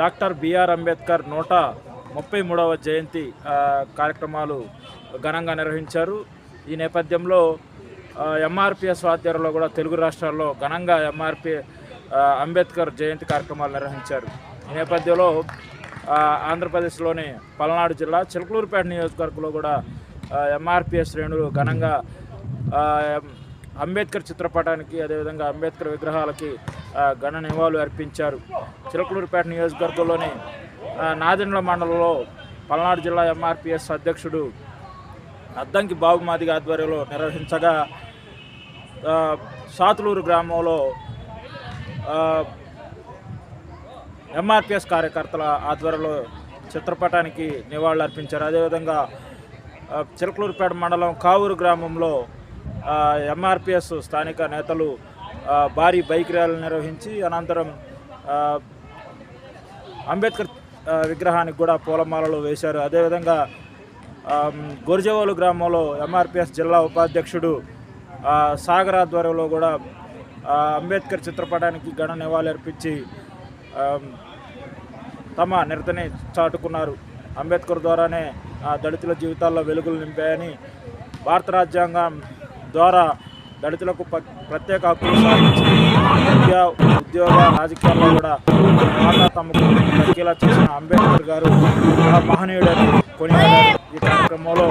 Doctor BR Ambedkar నూట ముప్పై మూడవ జయంతి కార్యక్రమాలు ఘనంగా నిర్వహించారు. ఈ నేపథ్యంలో ఎంఆర్పిఎస్ ఆధ్వర్యంలో కూడా తెలుగు రాష్ట్రాల్లో ఘనంగా ఎంఆర్పి అంబేద్కర్ జయంతి కార్యక్రమాలు నిర్వహించారు. ఈ నేపథ్యంలో ఆంధ్రప్రదేశ్లోని పల్నాడు జిల్లా చిలకలూరుపేట నియోజకవర్గంలో కూడా ఎంఆర్పిఎస్ శ్రేణులు ఘనంగా అంబేద్కర్ చిత్రపటానికి అదేవిధంగా అంబేద్కర్ విగ్రహాలకి ఘన నివాళులు అర్పించారు. చిలకలూరుపేట నియోజకవర్గంలోని నాదెండ్ల మండలంలో పల్నాడు జిల్లా ఎంఆర్పిఎస్ అధ్యక్షుడు అద్దంకి బాబుమాదిగ ఆధ్వర్యంలో నిర్వహించగా సాతులూరు గ్రామంలో ఎంఆర్పిఎస్ కార్యకర్తల ఆధ్వర్యంలో చిత్రపటానికి నివాళులు అర్పించారు అదేవిధంగా చిలకలూరుపేట మండలం కావూరు గ్రామంలో ఎంఆర్పిఎస్ స్థానిక నేతలు భారీ బైక్ ర్యాలీ నిర్వహించి అనంతరం అంబేద్కర్ విగ్రహానికి కూడా పూలమాలలు వేశారు. అదేవిధంగా ఆమ్, గొర్జవోలు గ్రామంలో ఎంఆర్పిఎస్ జిల్లా ఉపాధ్యక్షుడు సాగర్ ఆధ్వర్యంలో కూడా అంబేద్కర్ చిత్రపటానికి ఘన నివాళులర్పించి తమ నిరతని చాటుకున్నారు. అంబేద్కర్ ద్వారానే ఆ, దళితుల జీవితాల్లో వెలుగులు నింపాయని భారత రాజ్యాంగం ద్వారా దళితులకు ప్రత్యేక హక్కులు సాధించి విద్య ఉద్యోగ రాజకీయాల్లో కూడా మాట తమకు దక్కేలా చేసిన అంబేద్కర్ గారు ఆ మహనీయుడని కొనియాడారు. ఈ కార్యక్రమంలో